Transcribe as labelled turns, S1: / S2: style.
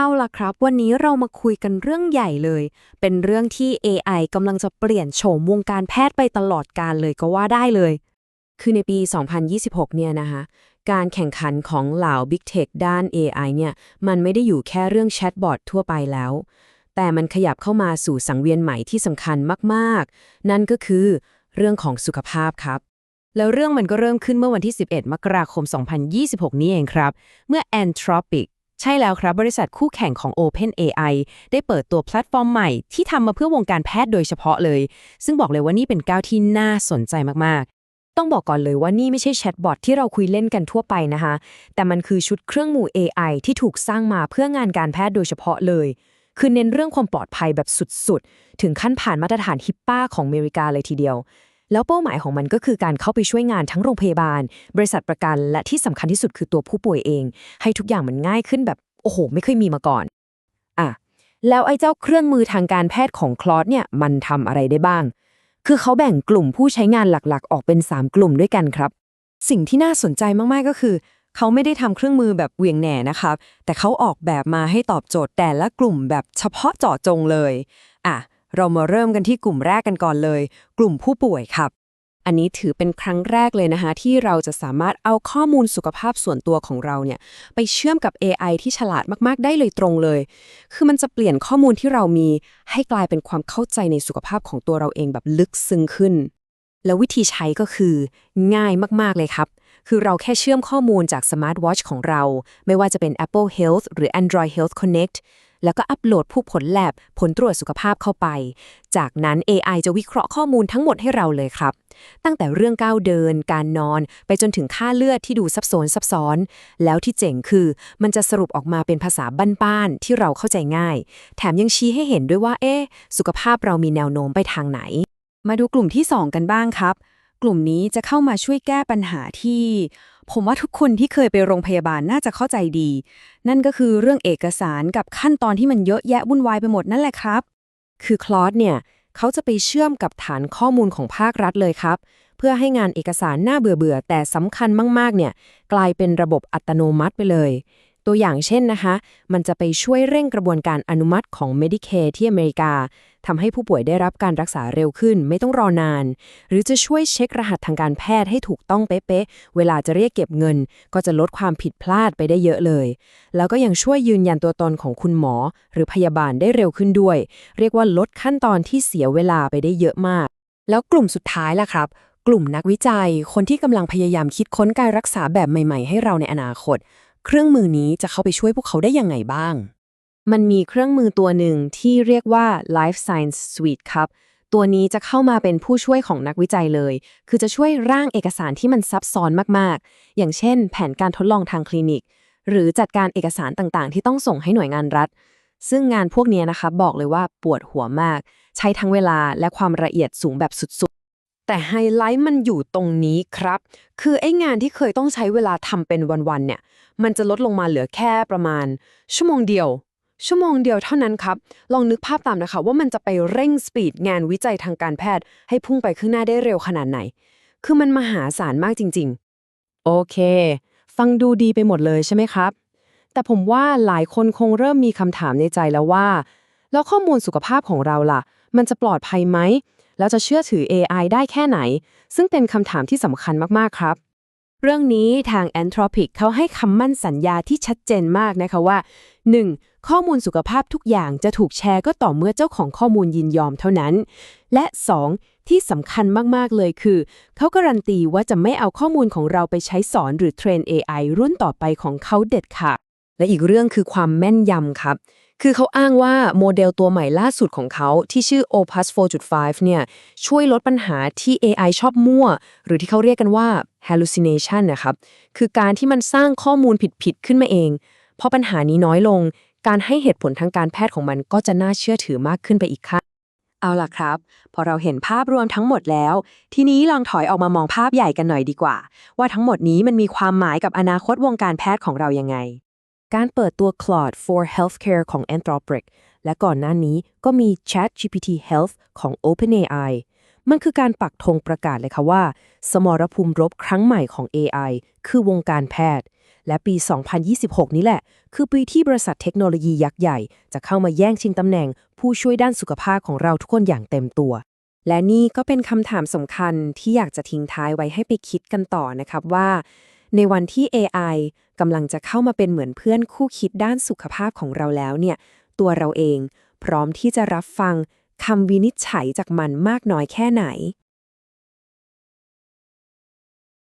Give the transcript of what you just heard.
S1: เอาล่ะครับ วันนี้เรามาคุยกันเรื่องใหญ่เลย เป็นเรื่องที่ AI กำลังจะเปลี่ยนโฉมวงการแพทย์ไปตลอดกาลเลยก็ว่าได้เลย คือในปี 2026 เนี่ยนะคะการแข่งขันของเหล่า Big Tech ด้าน AI เนี่ยมันไม่ได้อยู่แค่เรื่องแชทบอททั่วไปแล้ว แต่มันขยับเข้ามาสู่สังเวียนใหม่ที่สำคัญมากๆ นั่นก็คือเรื่องของสุขภาพครับ
S2: แล้วเรื่องมันก็เริ่มขึ้นเมื่อวันที่ 11 มกราคม 2026 นี้เองครับ เมื่อ Anthropic ใช่แล้วครับบริษัทคู่แข่งของ OpenAI ได้เปิดตัวแพลตฟอร์มใหม่ที่ทำมาเพื่อวงการแพทย์โดยเฉพาะเลย ซึ่งบอกเลยว่านี่เป็นก้าวที่น่าสนใจมากๆ
S1: ต้องบอกก่อนเลยว่านี่ไม่ใช่แชทบอทที่เราคุยเล่นกันทั่วไปนะคะ แต่มันคือชุดเครื่องมือ AI ที่ถูกสร้างมาเพื่องานการแพทย์โดยเฉพาะเลย คือเน้นเรื่องความปลอดภัยแบบสุดๆ ถึงขั้นผ่านมาตรฐานฮิปปาของอเมริกาเลยทีเดียว แล้วเป้าหมายของมันก็คือการเข้าไปช่วยงานทั้งโรงพยาบาล บริษัทประกัน และที่สำคัญที่สุดคือตัวผู้ป่วยเอง ให้ทุกอย่างมันง่ายขึ้นแบบโอ้โห ไม่เคยมีมาก่อนอะแล้วไอ้เจ้าเครื่องมือทางการแพทย์ของคลอสเนี่ยมันทำอะไรได้บ้าง คือเขาแบ่งกลุ่มผู้ใช้งานหลักๆ ออกเป็น 3 กลุ่มด้วยกันครับ
S2: สิ่งที่น่าสนใจมากๆก็คือเขาไม่ได้ทำเครื่องมือแบบเวียงแหน่นะครับ แต่เขาออกแบบมาให้ตอบโจทย์แต่ละกลุ่มแบบเฉพาะเจาะจงเลย อะ เรามาเริ่มกันที่กลุ่มแรกกันก่อนเลย กลุ่มผู้ป่วยครับ
S1: อันนี้ถือเป็นครั้งแรกเลยนะคะ ที่เราจะสามารถเอาข้อมูลสุขภาพส่วนตัวของเราเนี่ย ไปเชื่อมกับ AI ที่ฉลาดมากๆ ได้เลยตรงเลย คือมันจะเปลี่ยนข้อมูลที่เรามี ให้กลายเป็นความเข้าใจในสุขภาพของตัวเราเองแบบลึกซึ้งขึ้น แล้ววิธีใช้ก็คือ ง่ายมากๆเลยครับคือเราแค่เชื่อมข้อมูลจากสมาร์ทวอชของเรา ไม่ว่าจะเป็น Apple Health หรือ Android Health Connect แล้วก็อัปโหลดผู้ผลแลบผลตรวจสุขภาพเข้าไป จากนั้น AI จะวิเคราะห์ข้อมูลทั้งหมดให้เราเลยครับ ตั้งแต่เรื่องก้าวเดิน การนอน ไปจนถึงค่าเลือดที่ดูซับซ้อนซับซ้อน แล้วที่เจ๋งคือ มันจะสรุปออกมาเป็นภาษาบ้านๆที่เราเข้าใจง่าย แถมยังชี้ให้เห็นด้วยว่า เอ๊ะสุขภาพเรามีแนวโน้มไปทางไหน
S2: มาดูกลุ่มที่ 2 กันบ้างครับ กลุ่มนี้จะเข้ามาช่วยแก้ปัญหาที่ ผมว่าทุกคนที่เคยไปโรงพยาบาลน่าจะเข้าใจดี นั่นก็คือเรื่องเอกสารกับขั้นตอนที่มันเยอะแยะวุ่นวายไปหมดนั่นแหละครับ
S1: คือคลอสเนี่ยเขาจะไปเชื่อมกับฐานข้อมูลของภาครัฐเลยครับ เพื่อให้งานเอกสารน่าเบื่อๆ แต่สำคัญมากๆ เนี่ยกลายเป็นระบบอัตโนมัติไปเลย ตัวอย่างเช่นนะคะ มันจะไปช่วยเร่งกระบวนการอนุมัติของ Medicare ที่อเมริกา ทำให้ผู้ป่วยได้รับการรักษาเร็วขึ้น ไม่ต้องรอนาน หรือจะช่วยเช็ครหัสทางการแพทย์ให้ถูกต้องเป๊ะๆ เวลาจะเรียกเก็บเงิน ก็จะลดความผิดพลาดไปได้เยอะเลย แล้วก็ยังช่วยยืนยันตัวตนของคุณหมอ หรือพยาบาลได้เร็วขึ้นด้วย เรียกว่าลดขั้นตอนที่เสียเวลาไปได้เยอะมาก แล้วกลุ่มสุดท้ายล่ะครับกลุ่มนักวิจัย คนที่กำลังพยายามคิดค้นการรักษาแบบใหม่ ๆ ให้เราในอนาคต เครื่องมือนี้จะเข้าไปช่วยพวกเขาได้ยังไงบ้าง มันมีเครื่องมือตัวหนึ่งที่เรียกว่า Life Science Suite ครับ ตัวนี้จะเข้ามาเป็นผู้ช่วยของนักวิจัยเลย คือจะช่วยร่างเอกสารที่มันซับซ้อนมากๆ อย่างเช่น แผนการทดลองทางคลินิก หรือจัดการเอกสารต่างๆ ที่ต้องส่งให้หน่วยงานรัฐ ซึ่งงานพวกนี้นะคะบอกเลยว่าปวดหัวมาก ใช้ทั้งเวลาและความละเอียดสูงแบบสุดๆ แต่ไฮไลท์มันอยู่ตรงนี้ครับ คือไอ้งานที่เคยต้องใช้เวลาทำเป็นวันๆเนี่ย มันจะลดลงมาเหลือแค่ประมาณ ชั่วโมงเดียว ชั่วโมงเดียวเท่านั้นครับ ลองนึกภาพตามนะคะ ว่ามันจะไปเร่งสปีดงานวิจัยทางการแพทย์ ให้พุ่งไปข้างหน้าได้เร็วขนาดไหน คือมันมหาศาลมากจริง ๆ โอเค ฟังดูดีไปหมดเลยใช่ไหมครับ แต่ผมว่าหลายคนคงเริ่มมีคำถามในใจแล้วว่า แล้วข้อมูลสุขภาพของเราล่ะ มันจะปลอดภัยไหม แล้วจะเชื่อถือ AI ได้แค่ไหน ซึ่งเป็นคำถามที่สำคัญมากๆครับ เรื่องนี้ทาง Anthropic เขาให้คำมั่นสัญญาที่ชัดเจนมากนะคะว่า 1. ข้อมูลสุขภาพทุกอย่างจะถูกแชร์ก็ต่อเมื่อเจ้าของข้อมูลยินยอมเท่านั้น และ 2. ที่สำคัญมาก ๆ เลยคือ เขาการันตีว่าจะไม่เอาข้อมูลของเราไปใช้สอนหรือเทรน AI รุ่นต่อไปของเขาเด็ดขาดและอีกเรื่องคือความแม่นยำครับ คือเขาอ้างว่าโมเดลตัวใหม่ล่าสุดของเขาที่ชื่อ Opus 4.5 เนี่ย ช่วยลดปัญหาที่ AI ชอบมั่ว หรือที่เขาเรียกกันว่า hallucination นะครับ คือการที่มันสร้างข้อมูลผิดๆขึ้นมาเองพอปัญหานี้น้อยลง การให้เหตุผลทางการแพทย์ของมันก็จะน่าเชื่อถือมากขึ้นไปอีกขั้นเอาล่ะครับ พอเราเห็นภาพรวมทั้งหมดแล้ว ทีนี้ลองถอยออกมามองภาพใหญ่กันหน่อยดีกว่า ว่าทั้งหมดนี้มันมีความหมายกับอนาคตวงการแพทย์ของเรายังไง การเปิดตัว Claude for Healthcare ของ Anthropic และก่อนหน้านี้ก็มี ChatGPT Health ของ OpenAI มันคือการปักธงประกาศเลยค่ะว่า สมรภูมิรบครั้งใหม่ของ AI คือวงการแพทย์ และปี 2026 นี้แหละ คือปีที่บริษัทเทคโนโลยียักษ์ใหญ่ จะเข้ามาแย่งชิงตำแหน่ง ผู้ช่วยด้านสุขภาพของเราทุกคนอย่างเต็มตัว และนี่ก็เป็นคำถามสำคัญที่อยากจะทิ้งท้ายไว้ให้ไปคิดกันต่อนะครับว่า ในวันที่ AI กำลังจะเข้ามาเป็นเหมือนเพื่อนคู่คิดด้านสุขภาพของเราแล้วเนี่ย ตัวเราเองพร้อมที่จะรับฟังคำวินิจฉัยจากมันมากน้อยแค่ไหน